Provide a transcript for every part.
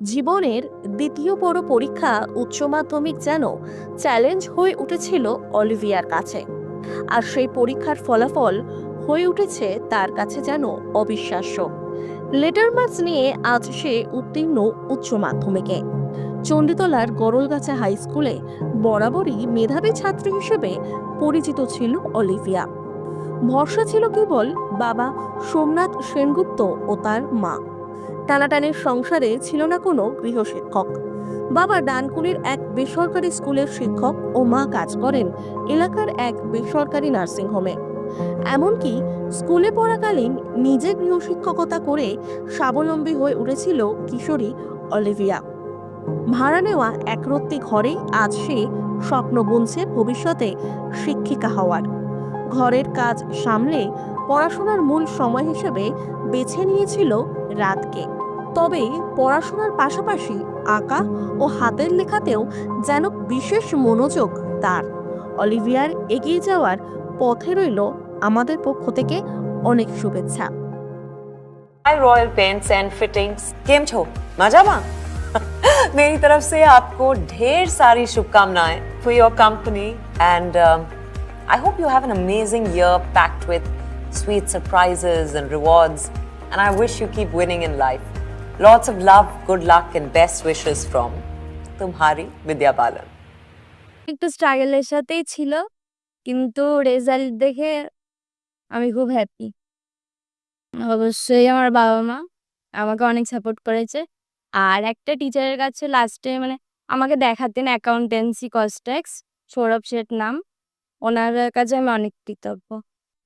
জীবনের দ্বিতীয় বড় পরীক্ষা উচ্চ মাধ্যমিক যেন চ্যালেঞ্জ হয়ে উঠেছিল অলিভিয়ার কাছে। আর সেই পরীক্ষার ফলাফল হয়ে উঠেছে তার কাছে যেন অবিশ্বাস্য। লেটার মার্কস নিয়ে আজ সে উত্তীর্ণ উচ্চ মাধ্যমিকে। চণ্ডীতলার গরলগাছা হাই স্কুলে বরাবরই মেধাবী ছাত্রী হিসেবে পরিচিত ছিল অলিভিয়া। ভরসা ছিল কেবল বাবা সোমনাথ সেনগুপ্ত ও তার মা। টানাটানের সংসারে ছিল না কোনো গৃহশিক্ষক বাবা ডানকুনির এক বেসরকারি স্কুলের শিক্ষক ও মা কাজ করেন এলাকার এক বেসরকারি নার্সিংহোমে এমনকি স্কুলে পড়াকালীন নিজে গৃহশিক্ষকতা করে স্বাবলম্বী হয়ে উঠেছিল কিশোরী অলিভিয়া। ভাড়া নেওয়া একরত্তি ঘরেই আজ সে স্বপ্ন বুনছে ভবিষ্যতে শিক্ষিকা হওয়ার। ঘরের কাজ সামলে পড়াশোনার মূল সময় হিসেবে বেছে নিয়েছিল রাতকে তবে পড়াশোনার পাশাপাশি আঁকা ও হাতের লেখাতেও যেন বিশেষ মনোযোগ তার অলিভিয়ার এগিয়ে যাওয়ার পথে রইল আমাদের পক্ষ থেকে অনেক শুভেচ্ছা hi Royal Paints and Fittings केम छो मजामा मेरी तरफ से आपको ढेर सारी शुभकामनाएं for your company and I hope you have an amazing year packed with sweet surprises and rewards and I wish you keep winning in life. Lots of love, good luck and best wishes from Tumhari Vidya Balan. একটু স্ট্রাগলের সাথেই ছিল কিন্তু result দেখে আমি খুব happy অবশ্যই আমার বাবা মা আমাকে অনেক সাপোর্ট করেছে আর একটা টিচারের কাছে লাস্টে মানে আমাকে দেখাতেন accountancy cost tax Sourav Seth নাম ওনার কাছে আমি অনেক কৃতজ্ঞ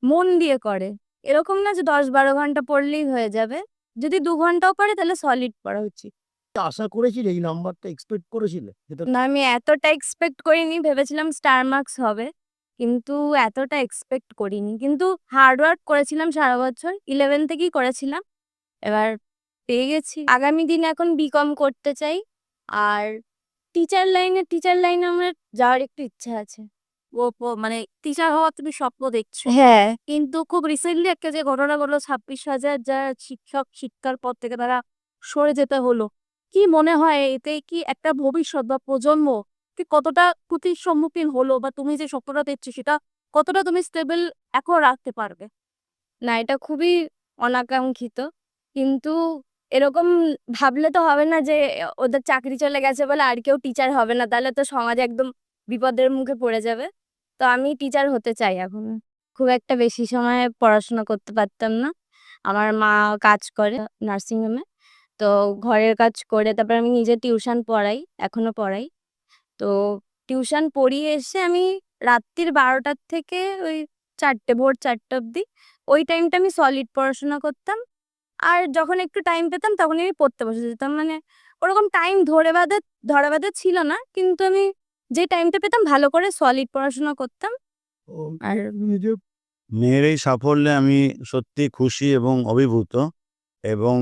মন দিয়ে করে। এরকম না যে দশ বারো ঘণ্টা পড়লেই হয়ে যাবে। যদি দু ঘন্টাও পড়ে তাহলে সলিড পড়া উচিত। আশা করেছিলে এই নাম্বারটা এক্সপেক্ট করেছিলে। না আমি এতটা এক্সপেক্ট করিনি ভেবেছিলাম স্টার মার্কস হবে। কিন্তু এতটা এক্সপেক্ট করিনি। কিন্তু হার্ড ওয়ার্ক করেছিলাম সারা বছর ইলেভেন থেকেই করেছিলাম। এবার পেয়ে গেছি। আগামী দিনে এখন বিকম করতে চাই। আর টিচার লাইনে টিচার লাইনে আমার যাওয়ার একটু ইচ্ছা আছে। মানে টিচার হওয়ার তুমি স্বপ্ন দেখছ। হ্যাঁ। কিন্তু খুব রিসেন্টলি একটা যে ঘটনা ঘটলো ছাব্বিশ হাজার যা শিক্ষক শিক্ষার পর থেকে তারা সরে যেতে হলো। কি মনে হয় এতে কি একটা ভবিষ্যৎ বা প্রজন্ম কি কতটা ক্ষতির সম্মুখীন হলো বা তুমি যে স্বপ্নটা দেখছ সেটা কতটা তুমি স্টেবল এখন রাখতে পারবে? না এটা খুবই অনাকাঙ্ক্ষিত। কিন্তু এরকম ভাবলে তো হবে না যে ওদের চাকরি চলে গেছে বলে আর কেউ টিচার হবে না। তাহলে তো সমাজ একদম বিপদের মুখে পড়ে যাবে। তো আমি টিচার হতে চাই এখন। খুব একটা বেশি সময় পড়াশোনা করতে পারতাম না। আমার মা কাজ করে নার্সিংহোমে তো ঘরের কাজ করে তারপর আমি নিজে টিউশন পড়াই, এখনও পড়াই। তো টিউশন পড়িয়ে এসে আমি রাত্রির বারোটার থেকে ওই চারটে, ভোর চারটে অবধি ওই টাইমটা আমি সলিড পড়াশোনা করতাম। আর যখন একটু টাইম পেতাম তখন আমি পড়তে বসে যেতাম। মানে ওরকম টাইম ধরে বাঁধে, ধরা বাঁধে ছিল না। কিন্তু আমি যে টাইমটা পেতাম ভালো করে সলিড পড়াশোনা করতাম। আর মেয়ের এই সাফল্যে আমি সত্যি খুশি এবং অভিভূত। এবং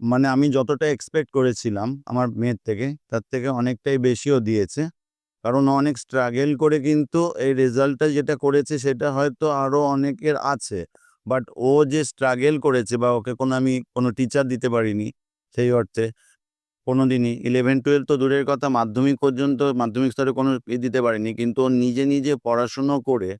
মানে আমি যতটা এক্সপেক্ট করেছিলাম আমার মেয়ের থেকে তার থেকে অনেকটাই বেশিও দিয়েছে। কারণ অনেক স্ট্রাগল করে কিন্তু এই রেজাল্টটা যেটা করেছে সেটা হয়তো আরও অনেকের আছে। বাট ও যে স্ট্রাগেল করেছে বা ওকে কোনো আমি কোনো টিচার দিতে পারিনি সেই অর্থে কোনো দিনই। ইলেভেন টুয়েলভ তো দূরের কথা, মাধ্যমিক পর্যন্ত, মাধ্যমিক স্তরে কোনো ই দিতে পারিনি। কিন্তু ও নিজে নিজে পড়াশুনো করে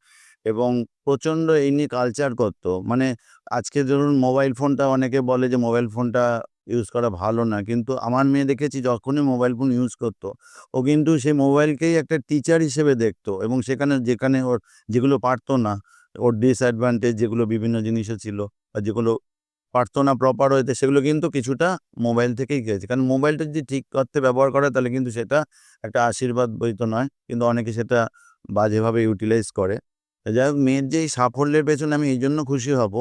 এবং প্রচণ্ড এই নিয়ে কালচার করতো। মানে আজকে ধরুন মোবাইল ফোনটা অনেকে বলে যে মোবাইল ফোনটা ইউজ করা ভালো না। কিন্তু আমার মেয়ে দেখেছি যখনই মোবাইল ফোন ইউজ করতো, ও কিন্তু সেই মোবাইলকেই একটা টিচার হিসেবে দেখতো এবং সেখানে, যেখানে ওর যেগুলো পারতো না, ওর ডিসঅ্যাডভান্টেজ যেগুলো বিভিন্ন জিনিসও ছিল বা যেগুলো পারতো না প্রপার হইতে, সেগুলো কিন্তু কিছুটা মোবাইল থেকেই গেছে। কারণ মোবাইলটা যদি ঠিক অর্থে ব্যবহার করে, তাহলে কিন্তু সেটা একটা আশীর্বাদ বইতো নয়। কিন্তু অনেকে সেটা বাজেভাবে ইউটিলাইজ করে। যাই হোক, মেয়ের যে সাফল্যের পেছনে আমি এই জন্য খুশি হব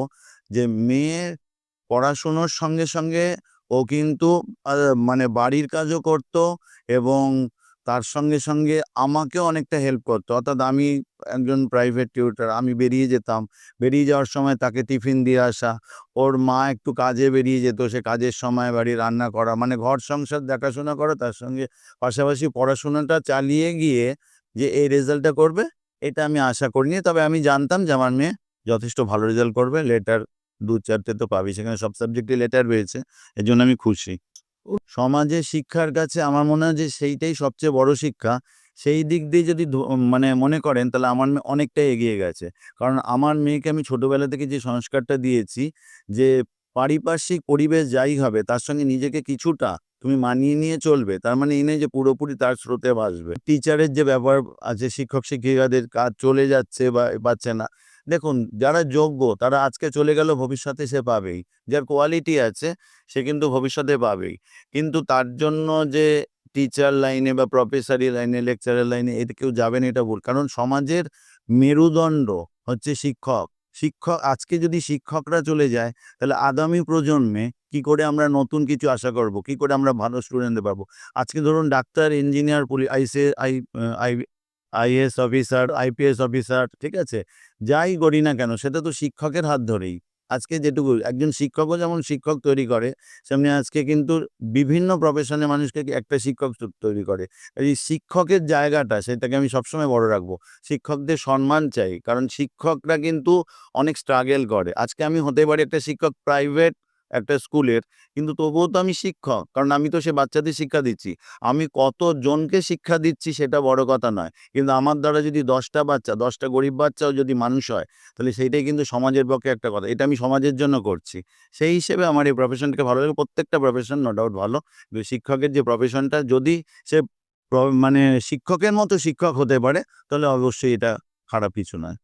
যে মেয়ের পড়াশুনোর সঙ্গে সঙ্গে ও কিন্তু মানে বাড়ির কাজও করত এবং তার সঙ্গে সঙ্গে আমাকেও অনেকটা হেল্প করতো। অর্থাৎ আমি একজন প্রাইভেট টিউটার আমি বেরিয়ে যেতাম। বেরিয়ে যাওয়ার সময় তাকে টিফিন দিয়ে আসা। ওর মা একটু কাজে বেরিয়ে যেত, সে কাজের সময় বাড়ি রান্না করা মানে ঘর সংসার দেখাশোনা করা, তার সঙ্গে পাশাপাশি পড়াশোনাটা চালিয়ে গিয়ে যে এই রেজাল্টটা করবে, এটা আমি আশা করিনি। তবে আমি জানতাম যে আমার মেয়ে যথেষ্ট ভালো রেজাল্ট করবে। লেটার দু চারটে তো পাবি, সেখানে সব সাবজেক্টে লেটার পেয়েছে এর জন্য আমি খুশি। সমাজের শিক্ষার কাছে আমার মনে হয় যে সেইটাই সবচেয়ে বড় শিক্ষা। সেই দিক দিয়ে যদি মানে মনে করেন তাহলে আমার মেয়ে অনেকটাই এগিয়ে গেছে। কারণ আমার মেয়েকে আমি ছোটবেলা থেকে যে সংস্কারটা দিয়েছি যে পারিপার্শ্বিক পরিবেশ যাই হবে, তার সঙ্গে নিজেকে কিছুটা তুমি মানিয়ে নিয়ে চলবে, তার মানে এই নয় যে পুরোপুরি তার স্রোতে ভাসবে। টিচারের যে ব্যাপার আছে শিক্ষক শিক্ষিকাদের কাজ চলে যাচ্ছে বা পাচ্ছে না। দেখুন, যারা যোগ্য তারা আজকে চলে গেল ভবিষ্যতে সে পাবেই। যার কোয়ালিটি আছে সে কিন্তু ভবিষ্যতে পাবেই। কিন্তু তার জন্য যে টিচার লাইনে বা প্রফেসরি লাইনে লেকচারের লাইনে এতে কেউ যাবেন এটা ভুল। কারণ সমাজের মেরুদণ্ড হচ্ছে শিক্ষক। শিক্ষক, আজকে যদি শিক্ষকরা চলে যায়, তাহলে আগামী প্রজন্মে কি করে আমরা নতুন কিছু আশা করব? কি করে আমরা ভালো স্টুডেন্ট পাবো? আজকে ধরুন, ডাক্তার ইঞ্জিনিয়ার পুলিশ আইসে I I IAS officer, IPS officer, ঠিক আছে? যাই করি না কেন সেটা তো শিক্ষকের হাত ধরেই। আজকে যেটুকু, একজন শিক্ষকও যেমন শিক্ষক তৈরি করে, সেমনি আজকে কিন্তু বিভিন্ন প্রফেশনে মানুষকে একটা শিক্ষক তৈরি করে। এই শিক্ষকের জায়গাটা, সেটাকে আমি সবসময় বড় রাখব, শিক্ষকদের সম্মান চাই। কারণ শিক্ষকরা কিন্তু অনেক স্ট্রাগেল করে। আজকে আমি হতে পারি একটা শিক্ষক প্রাইভেট একটা স্কুলের। কিন্তু তবুও তো আমি শিক্ষক, কারণ আমি তো সে বাচ্চাদের শিক্ষা দিচ্ছি। আমি কতজনকে শিক্ষা দিচ্ছি সেটা বড় কথা নয়। কিন্তু আমার দ্বারা যদি দশটা বাচ্চা, দশটা গরিব বাচ্চাও যদি মানুষ হয়, তাহলে সেইটাই কিন্তু সমাজের পক্ষে একটা কথা। এটা আমি সমাজের জন্য করছি। সেই হিসেবে আমার এই প্রফেশনটাকে ভালো লাগে। প্রত্যেকটা প্রফেশন নো ডাউট ভালো। কিন্তু শিক্ষকের যে প্রফেশনটা যদি সে মানে শিক্ষকের মতো শিক্ষক হতে পারে, তাহলে অবশ্যই এটা খারাপ কিছু নয়।